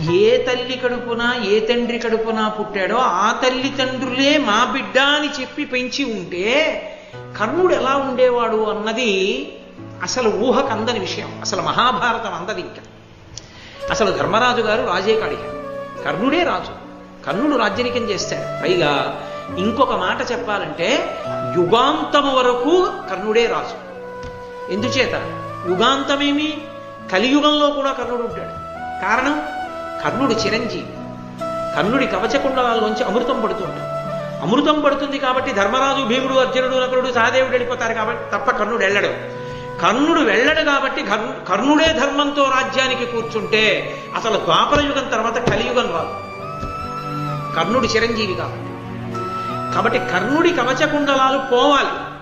ఏ తల్లి కడుపున ఏ తండ్రి కడుపున పుట్టాడో ఆ తల్లి తండ్రులే మా బిడ్డ అని చెప్పి పెంచి ఉంటే కర్ణుడు ఎలా ఉండేవాడు అన్నది అసలు ఊహకు అందని విషయం. అసలు మహాభారతం అందది ఇంకా. అసలు ధర్మరాజు గారు రాజే కడిగారు కర్ణుడే రాజు. కర్ణుడు రాజ్యనికం చేస్తాడు. పైగా ఇంకొక మాట చెప్పాలంటే యుగాంతం వరకు కర్ణుడే రాజు. ఎందుచేత? యుగాంతమేమి? కలియుగంలో కూడా కర్ణుడు ఉంటాడు. కారణం? కర్ణుడు చిరంజీవి. కర్ణుడి కవచకుండలాల్లోంచి అమృతం పడుతుంది. అమృతం పడుతుంది కాబట్టి ధర్మరాజు భీముడు అర్జునుడు నకుడు సహదేవుడు వెళ్ళిపోతారు కాబట్టి తప్ప కర్ణుడు వెళ్ళడు. కర్ణుడు వెళ్ళడు కాబట్టి కర్ణు- కర్ణుడే ధర్మంతో రాజ్యానికి కూర్చుంటే అసలు ద్వాపర యుగం తర్వాత కలియుగం రాదు. కర్ణుడు చిరంజీవి కాబట్టి. కాబట్టి కర్ణుడి కవచకుండలాలు పోవాలి.